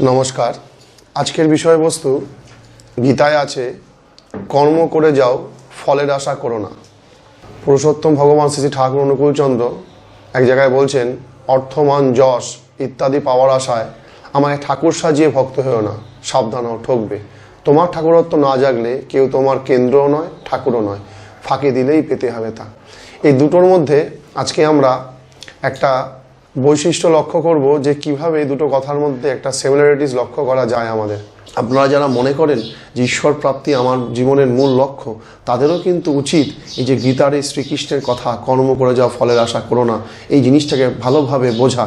নমস্কার। আজকের বিষয়বস্তু গীতায় আছে, কর্ম করে যাও, ফলের আশা করো না। পুরুষোত্তম ভগবান শ্রী ঠাকুর অনুকূলচন্দ্র এক জায়গায় বলছেন অর্থমান যশ ইত্যাদি পাওয়ার আশায় আমায় ঠাকুর সাজিয়ে ভক্ত হয়েও না, সাবধান হও, ঠকবে। তোমার ঠাকুরত্ব না জাগলে কেউ তোমার কেন্দ্রও নয়, ঠাকুরও নয়, ফাঁকি দিলেই পেতে হবে তা। এই দুটোর মধ্যে আজকে আমরা একটা বৈশিষ্ট্য লক্ষ্য করব যে কীভাবে এই দুটো কথার মধ্যে একটা সিমিলারিটিস লক্ষ্য করা যায় আমাদের। আপনারা যারা মনে করেন যে ঈশ্বর প্রাপ্তি আমার জীবনের মূল লক্ষ্য, তাদেরও কিন্তু উচিত এই যে গীতার এই শ্রীকৃষ্ণের কথা, কর্ম করে যাওয়া ফলের আশা করো না, এই জিনিসটাকে ভালোভাবে বোঝা।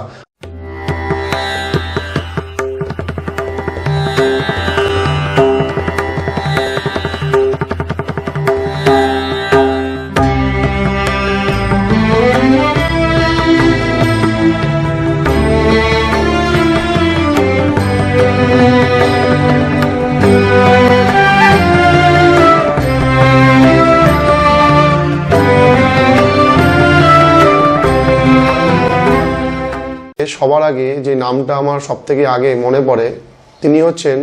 সবার আগে যে নামটা আমার সব থেকে আগে মনে পড়ে, তিনি হচ্ছেন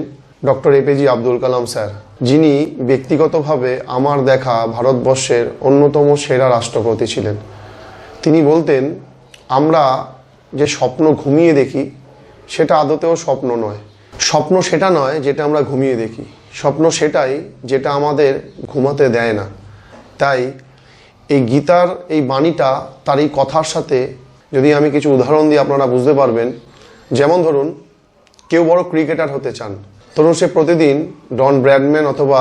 doctor APJ Abdul Kalam sir, যিনি ব্যক্তিগতভাবে আমার দেখা ভারতবর্ষের অন্যতম সেরা রাষ্ট্রপতি ছিলেন। তিনি বলতেন, আমরা যে স্বপ্ন ঘুমিয়ে দেখি, সেটা আদতেও স্বপ্ন নয়। স্বপ্ন সেটা নয় যেটা আমরা ঘুমিয়ে দেখি। স্বপ্ন সেটাই যেটা আমাদের ঘুমাতে দেয় না। তাই এই গীতার এই বাণীটা, তার এই কথার সাথে যদি আমি কিছু উদাহরণ দিই আপনারা বুঝতে পারবেন, যেমন ধরুন, কেউ বড় ক্রিকেটার হতে চান। ধরুন সে প্রতিদিন ডন ব্র্যাডম্যান অথবা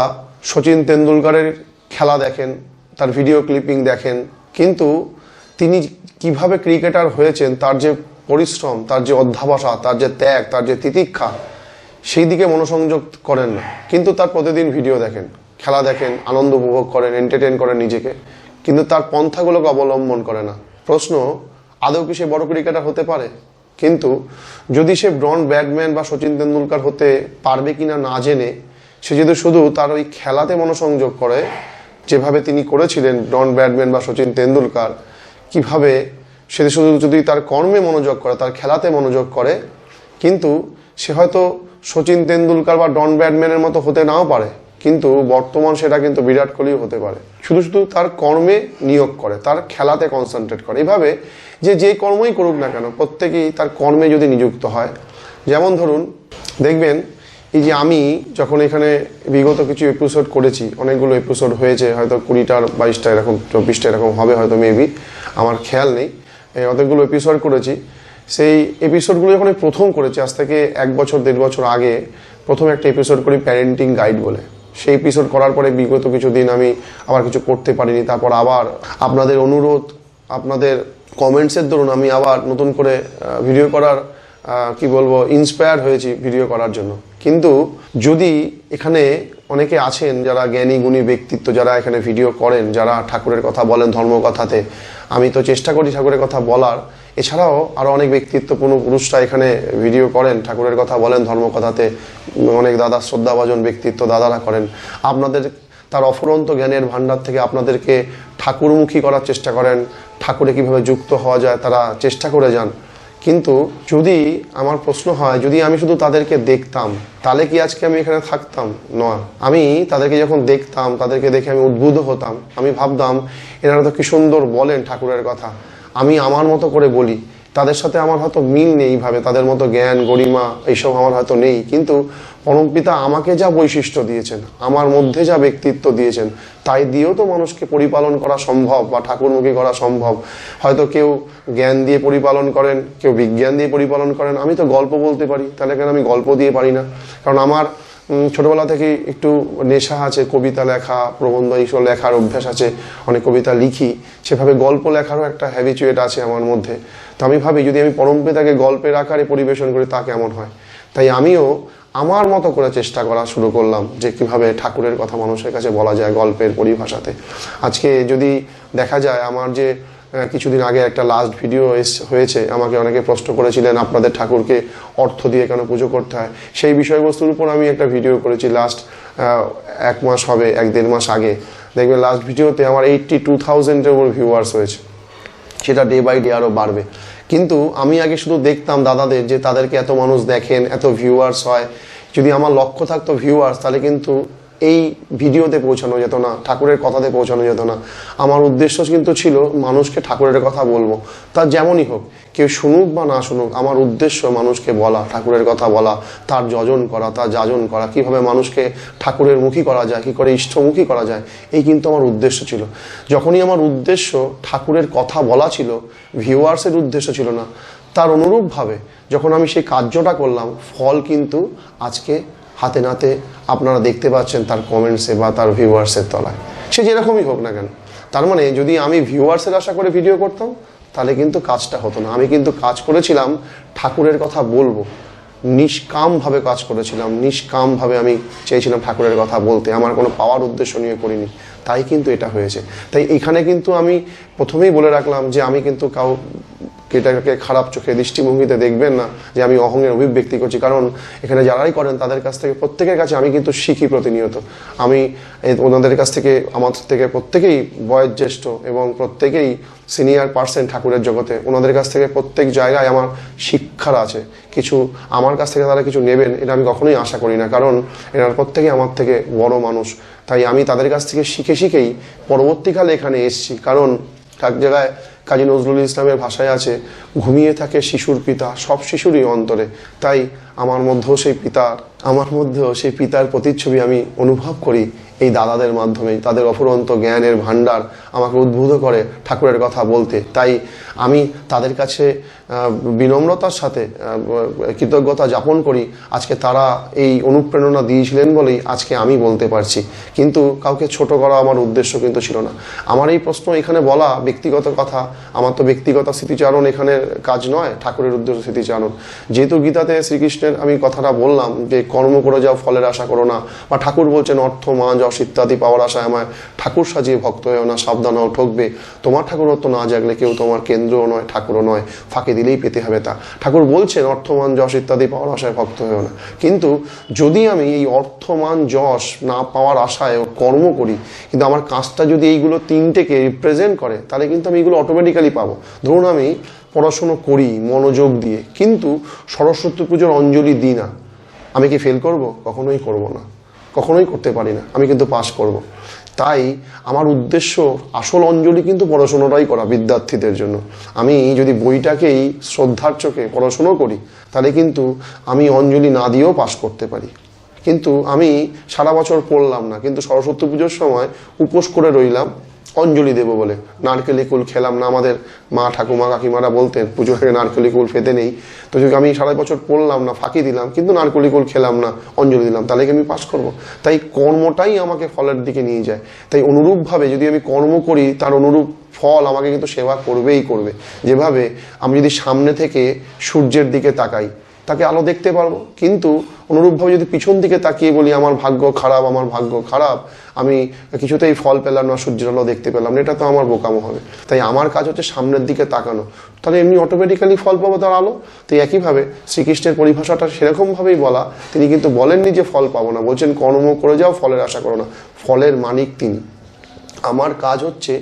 সচিন তেন্ডুলকারের খেলা দেখেন, তার ভিডিও ক্লিপিং দেখেন, কিন্তু তিনি কীভাবে ক্রিকেটার হয়েছেন, তার যে পরিশ্রম, তার যে অধ্যাবাসা, তার যে ত্যাগ, তার যে তিতিক্ষা, সেই দিকে মনোসংযোগ করেন না। কিন্তু তার প্রতিদিন ভিডিও দেখেন, খেলা দেখেন, আনন্দ উপভোগ করেন এন্টারটেন করেন নিজেকে, কিন্তু তার পন্থাগুলোকে অবলম্বন করে না। প্রশ্ন আদৌ কি সে বড় ক্রিকেটার হতে পারে? কিন্তু যদি সে ব্রন ব্যাটম্যান বা সচিন তেন্ডুলকার হতে পারবে কিনা না জেনে, সে যদি শুধু তার ওই খেলাতে মনোসংযোগ করে, যেভাবে তিনি করেছিলেন ডন ব্যাটম্যান বা সচিন তেন্ডুলকার, কীভাবে সে শুধু যদি তার কর্মে মনোযোগ করে, তার খেলাতে মনোযোগ করে, কিন্তু সে হয়তো সচিন তেন্ডুলকার বা ডন ব্যাটম্যানের মতো হতে নাও পারে। কিন্তু বর্তমান সেটা কিন্তু বিরাট কোহলিও হতে পারে। শুধু শুধু তার কর্মে নিয়োগ করে, তার খেলাতে কনসেন্ট্রেট করে। এভাবে যে যে কর্মই করুক না কেন, প্রত্যেকেই তার কর্মে যদি নিযুক্ত হয়, যেমন ধরুন, দেখবেন এই যে আমি যখন এখানে বিগত কিছু এপিসোড করেছি, অনেকগুলো এপিসোড হয়েছে, হয়তো কুড়িটার বাইশটা এরকম, চব্বিশটা এরকম হবে হয়তো মেবি আমার খেয়াল নেই। অনেকগুলো এপিসোড করেছি। সেই এপিসোডগুলো যখন প্রথম করেছি, আজ থেকে এক বছর, দেড় বছর আগে, প্রথম একটা এপিসোড করি প্যারেন্টিং গাইড বলে। সেই এপিসোড করার পরে বিগত কিছুদিন আমি আবার কিছু করতে পারিনি। তারপর আবার আপনাদের অনুরোধ, আপনাদের কমেন্টসের দরুন আমি আবার নতুন করে ভিডিও করার কি বলব ইন্সপায়ার হয়েছি ভিডিও করার জন্য। কিন্তু যদি এখানে অনেকে আছেন যারা জ্ঞানী, গুণী ব্যক্তিত্ব, যারা এখানে ভিডিও করেন, যারা ঠাকুরের কথা বলেন ধর্মকথাতে আমি তো চেষ্টা করি ঠাকুরের কথা বলার। এছাড়াও আরও অনেক ব্যক্তিত্বপূর্ণ পুরুষরা এখানে ভিডিও করেন, ঠাকুরের কথা বলেন ধর্মকথাতে অনেক দাদা শ্রদ্ধাভাজন ব্যক্তিত্ব দাদারা করেন। আপনাদের, তার অফুরন্ত জ্ঞানের ভান্ডার থেকে আপনাদেরকে ঠাকুরমুখী করার চেষ্টা করেন। ঠাকুরে কীভাবে যুক্ত হওয়া যায়, তারা চেষ্টা করে যান। কিন্তু যদি আমার প্রশ্ন হয়, যদি আমি শুধু তাদেরকে দেখতাম, তাহলে কি আজকে আমি এখানে থাকতাম? নয় আমি তাদেরকে যখন দেখতাম, তাদেরকে দেখে আমি উদ্বুদ্ধ হতাম। আমি ভাবতাম, এনারা তো কি সুন্দর বলেন ঠাকুরের কথা। আমি আমার মতো করে বলি। তাদের সাথে আমার হয়তো মিল নেই ভাবে তাদের মতো জ্ঞান, গরিমা, এইসব আমার হয়তো নেই। কিন্তু পরমপিতা আমাকে যা বৈশিষ্ট্য দিয়েছেন, আমার মধ্যে যা ব্যক্তিত্ব দিয়েছেন, তাই দিয়েও তো মানুষকে পরিপালন করা সম্ভব বা ঠাকুরমুখী করা সম্ভব। হয়তো কেউ জ্ঞান দিয়ে পরিপালন করেন, কেউ বিজ্ঞান দিয়ে পরিপালন করেন। আমি তো গল্প বলতে পারি, তাহলে কেন আমি গল্প দিয়ে পারি না? কারণ আমার ছোটবেলা থেকে একটু নেশা আছে, কবিতা লেখা, প্রবন্ধ এইসব লেখার অভ্যাস আছে, অনেক কবিতা লিখি। সেভাবে গল্প লেখারও একটা হ্যাবিচুয়েট আছে আমার মধ্যে। তো আমি ভাবি, যদি আমি পরমপিতাকে গল্পের আকারে পরিবেশন করি, তা কেমন হয়? তাই আমিও আমার মতো করে চেষ্টা করা শুরু করলাম যে কীভাবে ঠাকুরের কথা মানুষের কাছে বলা যায় গল্পের পরিভাষাতে। আজকে যদি দেখা যায় আমার যে কিছুদিন আগে একটা লাস্ট ভিডিও হয়েছে, আমাকে অনেকে প্রশ্ন করেছিলেন আপনাদের ঠাকুরকে অর্থ দিয়ে কেন পুজো করতে হয়? সেই বিষয়বস্তুর উপর আমি একটা ভিডিও করেছি লাস্ট এক মাস হবে, এক দেড় মাস আগে। দেখবেন লাস্ট ভিডিওতে আমার এইটটি টু থাউজেন্ডের ওপর ভিউয়ার্স হয়েছে। সেটা ডে বাই ডে আরও বাড়বে। কিন্তু আমি আগে শুধু দেখতাম দাদাদের যে তাদেরকে এত মানুষ দেখেন, এত ভিউয়ার্স হয়। যদি আমার লক্ষ্য থাকতো ভিউয়ার্স তাহলে কিন্তু এই ভিডিওতে পৌঁছানো যেত না, ঠাকুরের কথাতে পৌঁছানো যেত না। আমার উদ্দেশ্য কিন্তু ছিল মানুষকে ঠাকুরের কথা বলব। তা যেমনই হোক, কেউ শুনুক বা না শুনুক, আমার উদ্দেশ্য মানুষকে বলা, ঠাকুরের কথা বলা, তার যজন করা, তার যাজন করা, কীভাবে মানুষকে ঠাকুরের মুখী করা যায়, কি করে ইষ্টমুখী করা যায়, এই কিন্তু আমার উদ্দেশ্য ছিল। যখনই আমার উদ্দেশ্য ঠাকুরের কথা বলা ছিল, ভিউয়ার্সের উদ্দেশ্য ছিল না, তার অনুরূপভাবে যখন আমি সেই কার্যটা করলাম, ফল কিন্তু আজকে হাতে নাতে আপনারা দেখতে পাচ্ছেন তার কমেন্টসে বা তার ভিউয়ার্সের তলায়। সে যেরকমই হোক না কেন। তার মানে যদি আমি ভিউয়ার্সের আশা করে ভিডিও করতাম, তাহলে কিন্তু কাজটা হতো না। আমি কিন্তু কাজ করেছিলাম, ঠাকুরের কথা বলব। নিষ্কামভাবে কাজ করেছিলাম, নিষ্কামভাবে আমি চেয়েছিলাম ঠাকুরের কথা বলতে। আমার কোনো পাওয়ার উদ্দেশ্য নিয়ে করিনি। তাই কিন্তু এটা হয়েছে। তাই এখানে কিন্তু আমি প্রথমেই বলে রাখলাম যে আমি কিন্তু কাউ এটাকে খারাপ চোখে দৃষ্টিভঙ্গিতে দেখবেন না যে আমি অহংয়ের অভিব্যক্তি করছি। কারণ এখানে যারাই করেন, তাদের কাছ থেকে প্রত্যেকের কাছে আমি কিন্তু শিখি প্রতিনিয়ত। আমি ওনাদের কাছ থেকে, আমার থেকে প্রত্যেকেই বয়োজ্যেষ্ঠ এবং প্রত্যেকেই সিনিয়র পার্সেন্ট ঠাকুরের জগতে। ওনাদের কাছ থেকে প্রত্যেক জায়গায় আমার শিক্ষার আছে। কিছু আমার কাছ থেকে তারা কিছু নেবেন, এটা আমি কখনোই আশা করি না। কারণ এনারা প্রত্যেকে আমার থেকে বড় মানুষ। তাই আমি তাদের কাছ থেকে শিখে শিখেই পরবর্তীকালে এখানে এসেছি। কারণ এক জায়গায় কাজী নজরুল ইসলামের ভাষায় আছে, ঘুমিয়ে থাকে শিশুর পিতা, সব শিশুরই অন্তরে। তাই আমার মধ্যেও সেই পিতার আমার মধ্যেও সেই পিতার প্রতিচ্ছবি আমি অনুভব করি এই দাদাদের মাধ্যমে, তাদের অফুরন্ত জ্ঞানের ভাণ্ডার আমাকে উদ্বুদ্ধ করে ঠাকুরের কথা বলতে। তাই আমি তাদের কাছে বিনম্রতার সাথে কৃতজ্ঞতা যাপন করি, আজকে তারা এই অনুপ্রেরণা দিয়েছিলেন বলেই আজকে আমি বলতে পারছি। কিন্তু কাউকে ছোট করা আমার উদ্দেশ্য কিন্তু ছিল না। আমার এই প্রশ্ন এখানে বলা ব্যক্তিগত কথা, আমার তো ব্যক্তিগত স্মৃতিচারণ এখানে কাজ নয়, ঠাকুরের উদ্দেশ্য স্মৃতিচারণ। যেহেতু গীতাতে শ্রীকৃষ্ণের আমি কথাটা বললাম যে, কর্ম করে যাও, ফলের আশা করো না, বা ঠাকুর বলছেন অর্থ মা যশ ইত্যাদি পাওয়ার আশায় আমার ঠাকুর সাজিয়ে ভক্ত হয়েও না সাবধান হও, ঠকবে। তোমার ঠাকুরত্ব না জাগলে কেউ তোমার কেন্দ্রও নয়, ঠাকুরও নয়, ফাঁকি দিলেই পেতে হবে তা। ঠাকুর বলছেন, অর্থমান যশ ইত্যাদি পাওয়ার আশায় ভক্ত হয়েও না। কিন্তু যদি আমি এই অর্থমান যশ না পাওয়ার আশায় কর্ম করি, কিন্তু আমার কাজটা যদি এইগুলো তিনটেকে রিপ্রেজেন্ট করে, তাহলে কিন্তু আমি এগুলো অটোমেটিক্যালি পাবো। ধরুন আমি পড়াশুনো করি মনোযোগ দিয়ে, কিন্তু সরস্বতী পুজোর অঞ্জলি দিই না। আমি কি ফেল করব? কখনোই করব না। কখনোই করতে পারি না। আমি কিন্তু পাস করব। তাই আমার উদ্দেশ্য আসল অঞ্জলি কিন্তু পড়াশোনাটাই করা বিদ্যার্থীদের জন্য। আমি যদি বইটাকেই শ্রদ্ধার চোখে পড়াশুনো করি, তাহলে কিন্তু আমি অঞ্জলি না দিয়েও পাশ করতে পারি। কিন্তু আমি সারা বছর পড়লাম না, কিন্তু সরস্বতী পুজোর সময় উপোস করে রইলাম। অঞ্জলি দেবো বলে। নারকেলি কুল খেলাম না আমাদের মা ঠাকুমা কাকিমারা বলতেন পুজোর আগে নারকেলি কুল খেতে নেই। তো যদি আমি সারা বছর পড়লাম না, ফাঁকি দিলাম, কিন্তু নারকেলি কুল খেলাম না, অঞ্জলি দিলাম, তাহলে কি আমি পাশ করব? তাই কর্মটাই আমাকে ফলের দিকে নিয়ে যায়। তাই অনুরূপভাবে যদি আমি কর্ম করি, তার অনুরূপ ফল আমাকে কিন্তু সেবা করবেই করবে। যেভাবে আমি যদি সামনে থেকে সূর্যের দিকে তাকাই তাকে আলো দেখতে পারব। কিন্তু অনুরূপভাবে যদি পিছন দিকে তাকিয়ে বলি, আমার ভাগ্য খারাপ, আমার ভাগ্য খারাপ, আমি কিছুতেই ফল পেলাম না, সূর্যের আলো দেখতে পেলাম এটা তো আমার বোকামো হবে। তাই আমার কাজ হচ্ছে সামনের দিকে তাকানো। তাহলে এমনি অটোমেটিক্যালি ফল পাবো তার আলো? তো একইভাবে শ্রীকৃষ্ণের পরিভাষাটা সেরকমভাবেই বলা। তিনি কিন্তু বলেননি যে ফল পাবো না, বলছেন কর্ম করে যাও, ফলের আশা করো না। ফলের মানিক তিনি। আমার কাজ হচ্ছে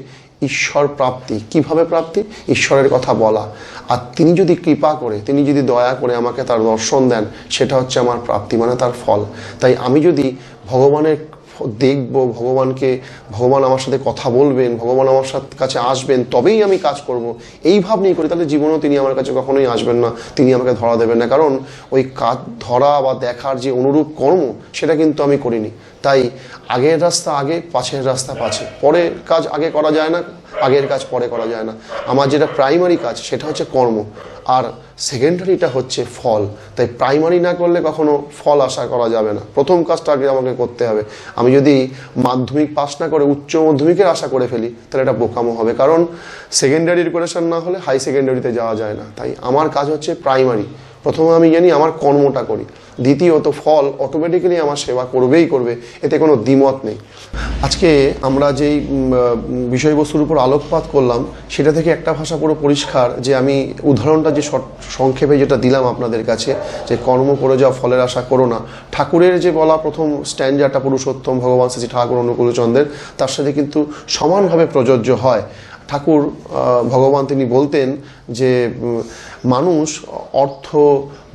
ঈশ্বর প্রাপ্তি। কীভাবে প্রাপ্তি? ঈশ্বরের কথা বলা। আর তিনি যদি কৃপা করে, তিনি যদি দয়া করে আমাকে তার দর্শন দেন, সেটা হচ্ছে আমার প্রাপ্তি মানে তার ফল। তাই আমি যদি ভগবানের দেখব, ভগবানকে, ভগবান আমার সাথে কথা বলবেন, ভগবান আমার সাথে, কাছে আসবেন, তবেই আমি কাজ করব। এই ভাব নিয়ে করি তাহলে জীবনেও তিনি আমার কাছে কখনোই আসবেন না, তিনি আমাকে ধরা দেবেন না। কারণ ওই কাজ, ধরা বা দেখার যে অনুরূপ কর্ম, সেটা কিন্তু আমি করিনি। তাই আগের রাস্তা আগে পাছের রাস্তা পাছে। পরের কাজ আগে করা যায় না। আগের কাজ পরে করা যায় না। আমার যেটা প্রাইমারি কাজ, সেটা হচ্ছে কর্ম। আর সেকেন্ডারিটা হচ্ছে ফল। তাই প্রাইমারি না করলে কখনো ফল আশা করা যাবে না। প্রথম কাজটা আগে আমাকে করতে হবে। আমি যদি মাধ্যমিক পাস না করে উচ্চ মাধ্যমিকের আশা করে ফেলি, তাহলে এটা বোকামো হবে। কারণ সেকেন্ডারি প্রিপারেশন না হলে হাই সেকেন্ডারিতে যাওয়া যায় না। তাই আমার কাজ হচ্ছে প্রাইমারি প্রথমে আমি জানি আমার কর্মটা করি। দ্বিতীয়ত ফল অটোমেটিক্যালি আমার সেবা করবেই করবে, এতে কোনো দ্বিমত নেই। আজকে আমরা যেই বিষয়বস্তুর উপর আলোকপাত করলাম, সেটা থেকে একটা ভাষা পুরো পরিষ্কার যে আমি উদাহরণটা যে সংক্ষেপে যেটা দিলাম আপনাদের কাছে, যে কর্ম করে যাও, ফলের আশা করো না। ঠাকুরের যে বলা প্রথম স্ট্যান্ডারটা পুরুষোত্তম ভগবান শ্রী ঠাকুর অনুকূলচন্দ্রের, তার সাথে কিন্তু সমানভাবে প্রযোজ্য হয়। ঠাকুর ভগবান তিনি বলতেন যে মানুষ, অর্থ,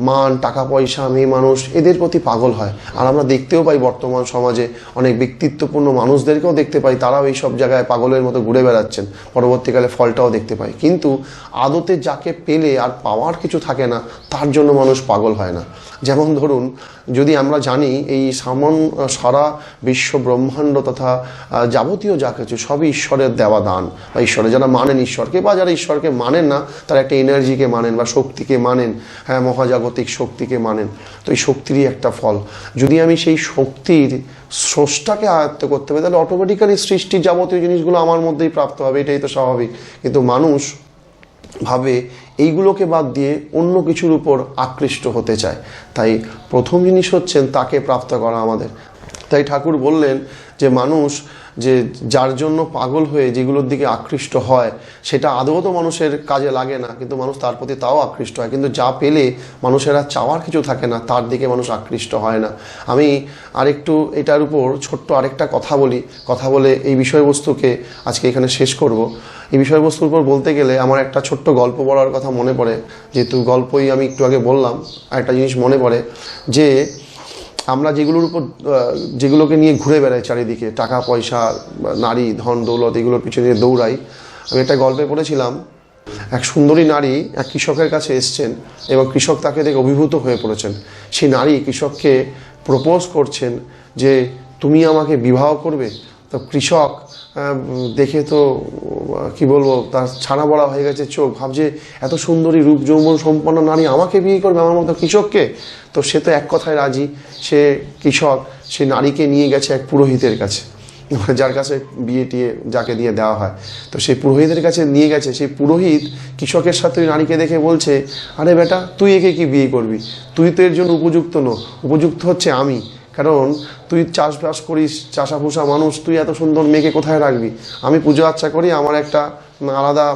মান, টাকা, পয়সা, মেয়ে, মানুষ, এদের প্রতি পাগল হয়। আর আমরা দেখতেও পাই বর্তমান সমাজে অনেক ব্যক্তিত্বপূর্ণ মানুষদেরকেও দেখতে পাই, তারাও এই সব জায়গায় পাগলের মতো ঘুরে বেড়াচ্ছেন। পরবর্তীকালে ফলটাও দেখতে পাই। কিন্তু আদতে যাকে পেলে আর পাওয়ার কিছু থাকে না, তার জন্য মানুষ পাগল হয় না। যেমন ধরুন, যদি আমরা জানি এই সামন সারা বিশ্ব ব্রহ্মাণ্ড তথা যাবতীয় যা কিছু, সবই ঈশ্বরের দেওয়া দান। বা ঈশ্বরের যারা মানেন ঈশ্বরকে বা যারা ঈশ্বরকে মানেন না তারা একটা এনার্জিকে মানেন বা শক্তিকে মানেন হ্যাঁ মহাজাগতিক শক্তিকে মানেন। তো এই শক্তিরই একটা ফল। যদি আমি সেই শক্তির স্রষ্টাকে আয়ত্ত করতে পারি, তাহলে অটোমেটিক্যালি সৃষ্টির যাবতীয় জিনিসগুলো আমার মধ্যেই প্রাপ্ত হবে, এটাই তো স্বাভাবিক। কিন্তু মানুষ ভাবে এইগুলোকে বাদ দিয়ে অন্য কিছুর উপর আকৃষ্ট হতে চায়। তাই প্রথম জিনিস হচ্ছেন তাকে প্রাপ্ত করা আমাদের। তাই ঠাকুর বললেন যে মানুষ, যে যার জন্য পাগল হয়ে যেগুলোর দিকে আকৃষ্ট হয়, সেটা আদৌ তো মানুষের কাজে লাগে না, কিন্তু মানুষ তার প্রতি তাও আকৃষ্ট হয়। কিন্তু যা পেলে মানুষের আর চাওয়ার কিছু থাকে না, তার দিকে মানুষ আকৃষ্ট হয় না। আমি আরেকটু এটার উপর ছোট্ট আরেকটা কথা বলি, কথা বলে এই বিষয়বস্তুকে আজকে এখানে শেষ করব। এই বিষয়বস্তুর উপর বলতে গেলে আমার একটা ছোট্ট গল্প বলার কথা মনে পড়ে, যেহেতু গল্পই আমি একটু আগে বললাম একটা জিনিস মনে পড়ে যে আমরা যেগুলোর উপর যেগুলোকে নিয়ে ঘুরে বেড়াই চারিদিকে, টাকা, পয়সা, নারী, ধন, দৌলত, এগুলোর পিছনে দৌড়াই। আমি একটা গল্পে পড়েছিলাম, এক সুন্দরী নারী এক কৃষকের কাছে এসছেন এবং কৃষক তাকে দেখে অভিভূত হয়ে পড়েছেন। সেই নারী কৃষককে প্রপোজ করছেন যে, তুমি আমাকে বিবাহ করবে? তো কৃষক দেখে তো, কি বলব, তার ছানা বড়া হয়ে গেছে চোখ। ভাবছে, এত সুন্দরী রূপ, যৌবন সম্পন্ন নারী, আমাকে বিয়ে করবে আমার মতো কৃষককে? তো সে তো এক কথায় রাজি। সে কৃষক, সে নারীকে নিয়ে গেছে এক পুরোহিতের কাছে। যার কাছে বিয়ে টিয়ে যাকে দিয়ে দেওয়া হয়। তো সেই পুরোহিতের কাছে নিয়ে গেছে। সেই পুরোহিত কৃষকের সাথে ওই নারীকে দেখে বলছে, আরে বেটা, তুই একে কি বিয়ে করবি? তুই তো এর জন্য উপযুক্ত নো উপযুক্ত হচ্ছে আমি। কারণ তুই চাষবাস করিস চাষা ভুষা মানুষ, তুই এত সুন্দর মেয়েকে কোথায় রাখবি? আমি পুজো আচ্ছা করি, আমার একটা আলাদা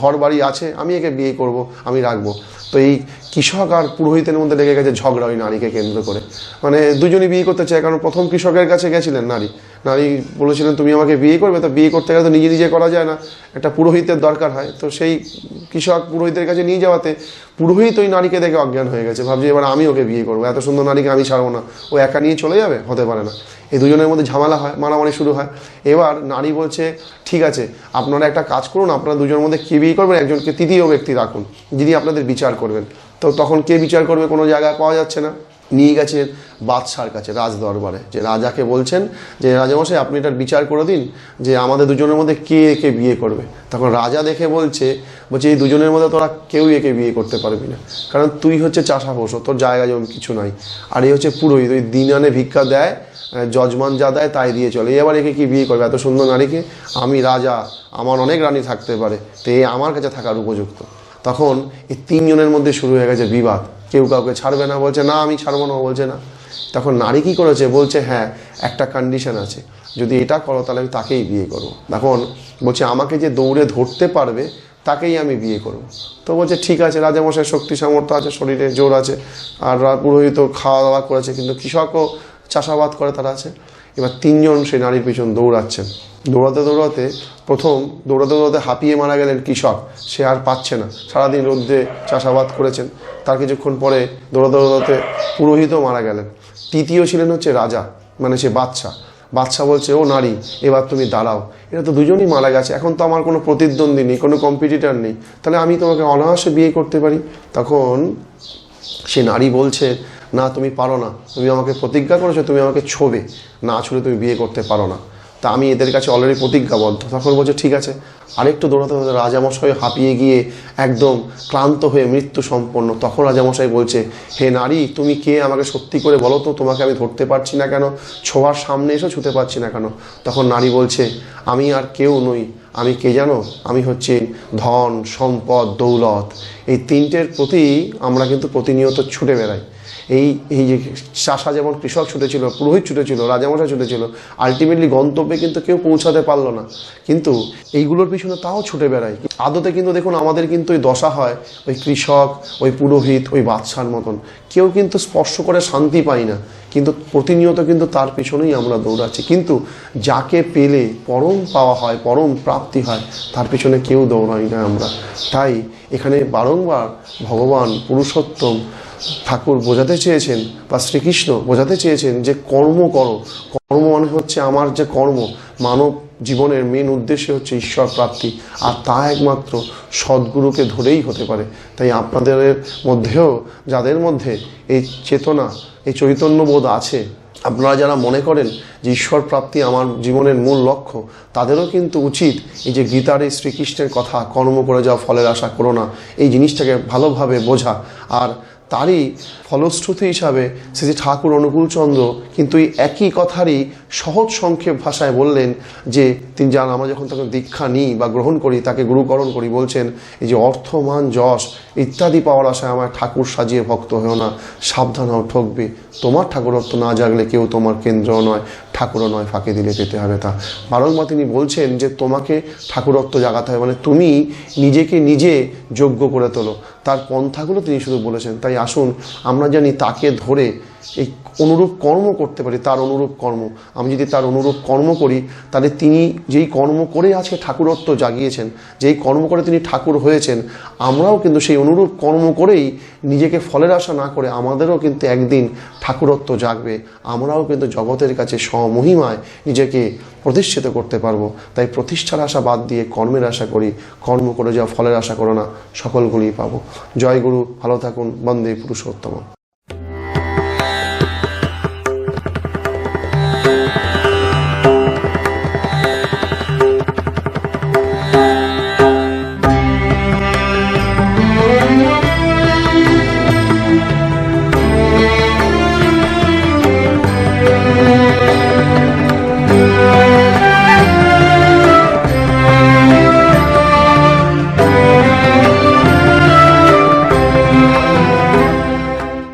ঘর বাড়ি আছে, আমি একে বিয়ে করব, আমি রাখব। তো এই কৃষক আর পুরোহিতের মধ্যে লেগে গেছে ঝগড়া ওই নারীকে কেন্দ্র করে। মানে দুজনই বিয়ে করতে চায়, কারণ প্রথম কৃষকের কাছে গেছিলেন নারী। নারী বলেছিলেন তুমি আমাকে বিয়ে করবে, তো বিয়ে করতে গেলে তো নিজে নিজে করা যায় না। একটা পুরোহিতের দরকার হয়। তো সেই কৃষক পুরোহিতের কাছে নিয়ে যাওয়াতে পুরোহিত ওই নারীকে দেখে অজ্ঞান হয়ে গেছে। ভাবছি, এবার আমি ওকে বিয়ে করব। এত সুন্দর নারীকে আমি ছাড়বো না। ও একা নিয়ে চলে যাবে? হতে পারে না। এই দুজনের মধ্যে ঝামেলা হয়, মারামারি শুরু হয়। এবার নারী বলছে, ঠিক আছে, আপনারা একটা কাজ করুন, আপনারা দুজনের মধ্যে কে বিয়ে করবেন? একজনকে তৃতীয় ব্যক্তি রাখুন, যিনি আপনাদের বিচার করবেন। তো তখন কে বিচার করবে কোনো জায়গায় পাওয়া যাচ্ছে না। নিয়ে গেছে বাদশার কাছে রাজ দরবারে যে রাজাকে বলছেন যে, রাজামশাই, আপনি এটার বিচার করে দিন যে আমাদের দুজনের মধ্যে কে একে বিয়ে করবে। তখন রাজা দেখে বলছে বলছে, এই দুজনের মধ্যে তোরা কেউই একে বিয়ে করতে পারবি না। কারণ তুই হচ্ছে চাষা বসো তোর জায়গা যেমন কিছু নাই। আর এই হচ্ছে পুরোহিত, ওই দিন আনে ভিক্ষা দেয় যজমান যা দেয় তাই দিয়ে চলে। এবার একে কি বিয়ে করবে? এত সুন্দর নারীকে? আমি রাজা, আমার অনেক রানী থাকতে পারে। তো এ আমার কাছে থাকার উপযুক্ত। তখন এই তিনজনের মধ্যে শুরু হয়ে গেছে বিবাদ। কেউ কাউকে ছাড়বে না, বলছে, না, আমি ছাড়বো না বলছে, না। তখন নারী কী করেছে? বলছে হ্যাঁ একটা কন্ডিশন আছে। যদি এটা করো, তাহলে আমি তাকেই বিয়ে করব। এখন বলছে, আমাকে যে দৌড়ে ধরতে পারবে, তাকেই আমি বিয়ে করব। তো বলছে, ঠিক আছে রাজামশাই শক্তি সামর্থ্য আছে, শরীরে জোর আছে, আর পুরোহিত খাওয়া দাওয়া করেছে, কিন্তু কৃষকও চাষাবাদ করে তারা আছে। এবার তিনজন সেই নারীর পিছন দৌড়াচ্ছেন। দৌড়াতে দৌড়াতে প্রথম দৌড়াতে দৌড়াতে হাঁপিয়ে মারা গেলেন কৃষক। সে আর পাচ্ছে না। সারাদিন রোদ্রে চাষাবাদ করেছেন। তার কিছুক্ষণ পরে দৌড়াতে দৌড়াতে পুরোহিতও মারা গেলেন। তৃতীয় ছিলেন হচ্ছে রাজা মানে সে বাচ্চা বাচ্চা বলছে, ও নারী, এবার তুমি দাঁড়াও। এটা তো দুজনই মারা গেছে। এখন তো আমার কোনো প্রতিদ্বন্দ্বী নেই, কোনো কম্পিটিটার নেই। তাহলে আমি তোমাকে অনায়াসে বিয়ে করতে পারি? তখন সে নারী বলছে না, তুমি পারো না। তুমি আমাকে প্রতিজ্ঞা করেছ, তুমি আমাকে ছোবে। না ছুড়ে তুমি বিয়ে করতে পারো না। তা আমি এদের কাছে অলরেডি প্রতিজ্ঞাবদ্ধ। তখন বলছে, ঠিক আছে। আরেকটু দৌড়াতে রাজামশাই হাঁপিয়ে গিয়ে একদম ক্লান্ত হয়ে মৃত্যু সম্পন্ন। তখন রাজামশাই বলছে, হে নারী, তুমি কে? আমাকে সত্যি করে বলো তো, তোমাকে আমি ধরতে পারছি না কেন? ছোঁয়ার সামনে এসে ছুতে পারছি না কেন? তখন নারী বলছে, আমি আর কেউ নই। আমি কে জানো? আমি হচ্ছে ধন, সম্পদ, দৌলত। এই তিনটের প্রতি আমরা কিন্তু প্রতিনিয়ত ছুটে বেড়াই। এই এই যে চাষা যেমন কৃষক ছুটেছিল, পুরোহিত ছুটেছিল, রাজামশাই ছুটেছিল আলটিমেটলি গন্তব্যে কিন্তু কেউ পৌঁছাতে পারল না। কিন্তু এইগুলোর পিছনে তাও ছুটে বেড়ায়। আদতে কিন্তু দেখুন আমাদের কিন্তু ওই দশা হয়, ওই কৃষক, ওই পুরোহিত, ওই বাদশার মতন। কেউ কিন্তু স্পর্শ করে শান্তি পাই না। কিন্তু প্রতিনিয়ত কিন্তু তার পিছনেই আমরা দৌড়াচ্ছি। কিন্তু যাকে পেলে পরম পাওয়া হয়, পরম প্রাপ্তি হয়, তার পিছনে কেউ দৌড়াই না আমরা। তাই এখানে বারংবার ভগবান পুরুষোত্তম ঠাকুর বোঝাতে চেয়েছেন বা শ্রীকৃষ্ণ বোঝাতে চেয়েছেন যে কর্ম করো। কর্ম মানে হচ্ছে আমার যে কর্ম। মানব জীবনের মেন উদ্দেশ্য হচ্ছে ঈশ্বর প্রাপ্তি। আর তা একমাত্র সদ্গুরুকে ধরেই হতে পারে। তাই আপনাদের মধ্যেও, যাদের মধ্যে এই চেতনা, এই চৈতন্যবোধ আছে, আপনারা যারা মনে করেন যে ঈশ্বর প্রাপ্তি আমার জীবনের মূল লক্ষ্য, তাদেরও কিন্তু উচিত এই যে গীতার এই শ্রীকৃষ্ণের কথা, কর্ম করে যাওয়া ফলের আশা করো না। এই জিনিসটাকে ভালোভাবে বোঝা। আর তারই ফলশ্রুতি হিসাবে শ্রী ঠাকুর অনুকূলচন্দ্র কিন্তু এই একই কথারই সহজ সংক্ষেপ ভাষায় বললেন যে তিনি যান আমরা যখন তাকে দীক্ষা নিই বা গ্রহণ করি, তাকে গুরুকরণ করি বলছেন, এই যে অর্থমান যশ, ইত্যাদি পাওয়ার আশায় আমার ঠাকুর সাজিয়ে ভক্ত হয়েও না। সাবধান হও, ঠকবে। তোমার ঠাকুরত্ব না জাগলে কেউ তোমার কেন্দ্র নয়। ঠাকুরও নয়, ফাঁকে দিলে পেতে হবে তা। বারংবার তিনি বলছেন যে, তোমাকে ঠাকুরত্ব জাগাতে হবে। মানে তুমি নিজেকে নিজে যোগ্য করে তোলো। তার পন্থাগুলো তিনি শুধু বলেছেন। তাই আসুন, আমরা জানি তাকে ধরে এই অনুরূপ কর্ম করতে পারি, তার অনুরূপ কর্ম। আমি যদি তার অনুরূপ কর্ম করি, তাহলে তিনি যেই কর্ম করে আজকে ঠাকুরত্ব জাগিয়েছেন, যেই কর্ম করে তিনি ঠাকুর হয়েছেন, আমরাও কিন্তু সেই অনুরূপ কর্ম করেই নিজেকে ফলের আশা না করে আমাদেরও কিন্তু একদিন ঠাকুরত্ব জাগবে। আমরাও কিন্তু জগতের কাছে স্বমহিমায় নিজেকে প্রতিষ্ঠিত করতে পারব। তাই প্রতিষ্ঠার আশা বাদ দিয়ে কর্মের আশা করি, কর্ম করে যাওয়া ফলের আশা করো না সকলগুলি পাবো। জয় গুরু, ভালো থাকুন, বন্দে পুরুষোত্তম।